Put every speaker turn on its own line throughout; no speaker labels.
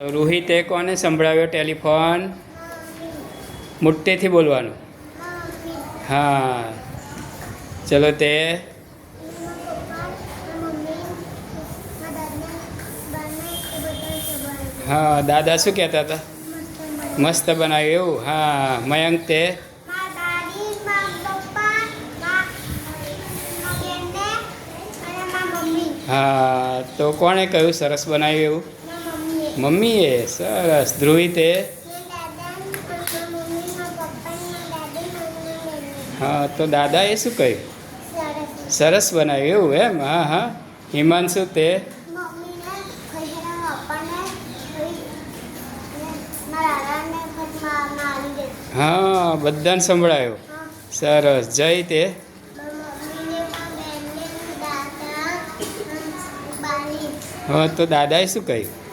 રોહિતે કોને સંભળાવ્યો ટેલિફોન? મોટેથી બોલવાનું. હા. ચલો તે. હા, દાદા શું કહેતા હતા? મસ્ત બનાવ્યું એવું? હા, મયંક તે. હા, તો કોણે કહ્યું સરસ બનાવ્યું એવું? મમ્મીએ સરસ. ધ્રુવિતે? હા, તો દાદાએ શું કહ્યું? સરસ બનાવ્યું એવું એમ? હા હા. હિમાંશુ તે? હા, બધાને સંભળાયો. સરસ. જય તે? હા, તો દાદાએ શું કહ્યું?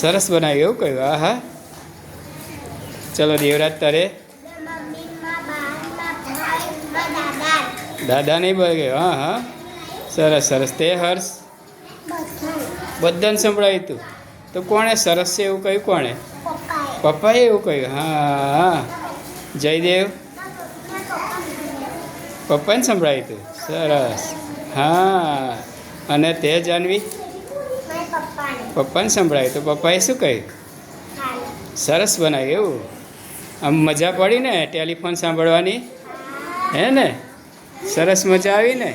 સરસ બનાવ્યું એવું કહ્યું. હા હા. ચલો દેવરાજ, તારે? દાદા નહીં બોલ હા હા. સરસ સરસ. તે હર્ષ? બધાને સંભળાવ્યું તું. તો કોણે? સરસ છે એવું કહ્યું કોણે? પપ્પાએ એવું કહ્યું. હા હા. જયદેવ? પપ્પાને સંભળાવ્યું તું. સરસ. હા. અને તે જાનવી? પપ્પાને સંભળાય. તો પપ્પાએ શું કહ્યું? સરસ બનાવ્યું એવું? આમ મજા પડી ને ટેલિફોન સાંભળવાની? હે ને? સરસ મજા આવી ને